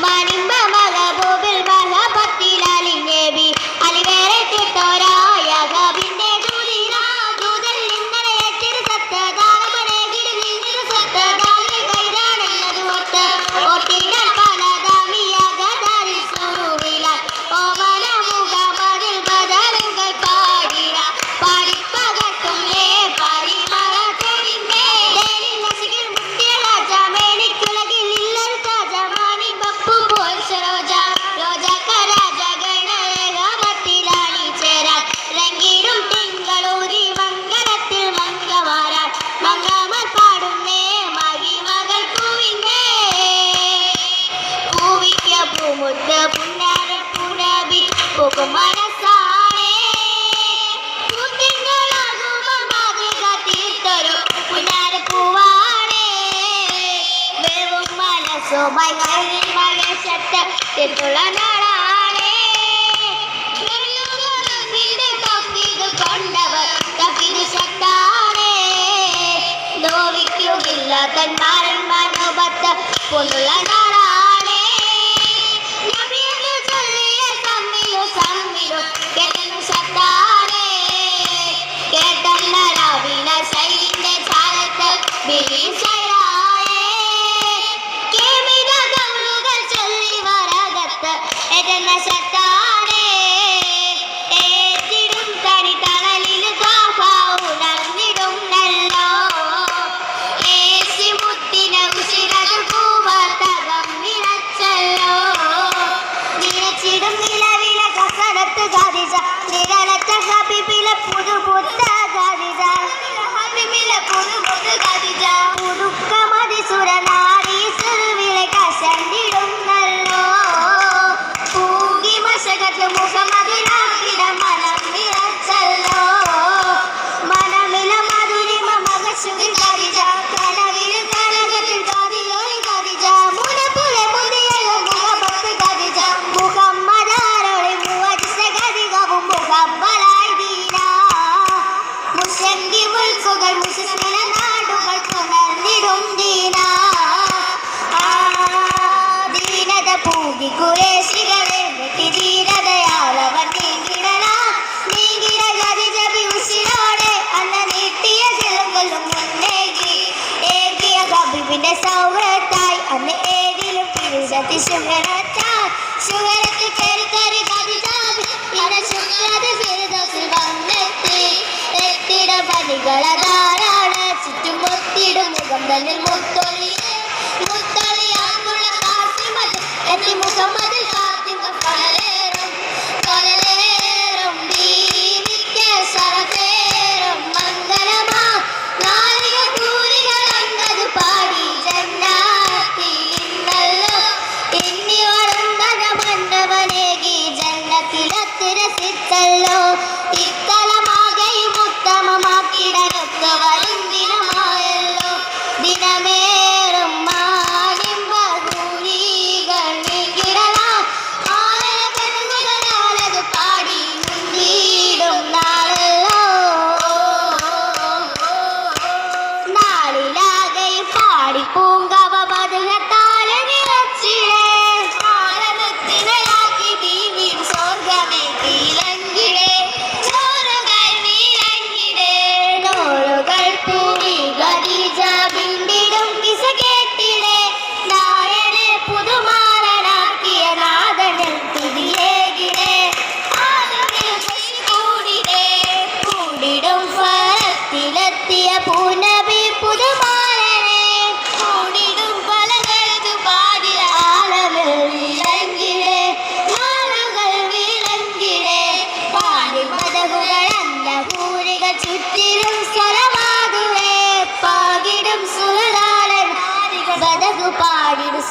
Money. So my guy, my shut up, they pull on മനസ്സുകൾ മുസ്ലിമിന നാടുകൾ പുണർന്നിടും ദീന ദീനത പൂതി കുറേശികളെ വെട്ടി ദീനതയാളവർ നീങ്ങിടല നീങ്ങിട ജതി ജപി ഉസിരോടെ അല്ല നീട്ടിയ ചിലങ്കലും മുന്നേകി ഏകിയ ഹബീബിന്റെ സൗഹൃദത്തായി അന്ന് ഏതിലും പിരിച്ചതി ശുഹരത്തായി ശുഹരത്തിൽ കയറി കയറി കവിതാ ഇവിടെ ശുക്രത ഫിരിദോസിൽ വന്നെത്തി പണികളതാരാണ് ചുറ്റും മുത്തിടും മുഖം തന്നിൽ മുത്തൊളി മുത്തൊളിയാകുള്ള മതി എത്തി മുഹമ്മദ്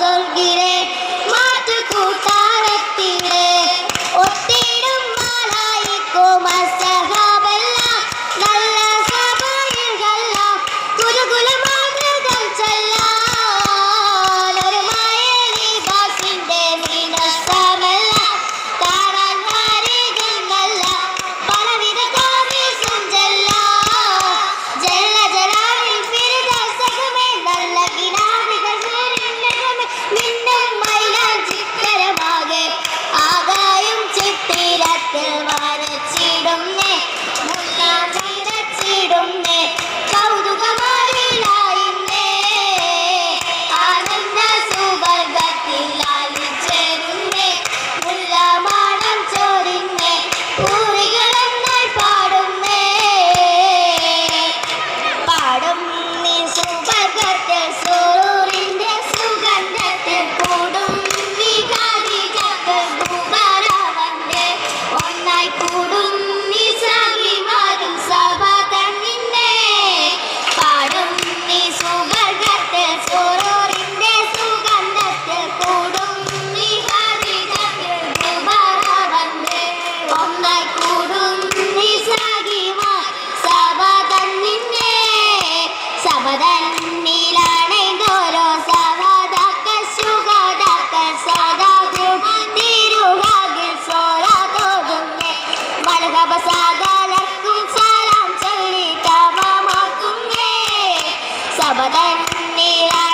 சொல்கிறேன் अपने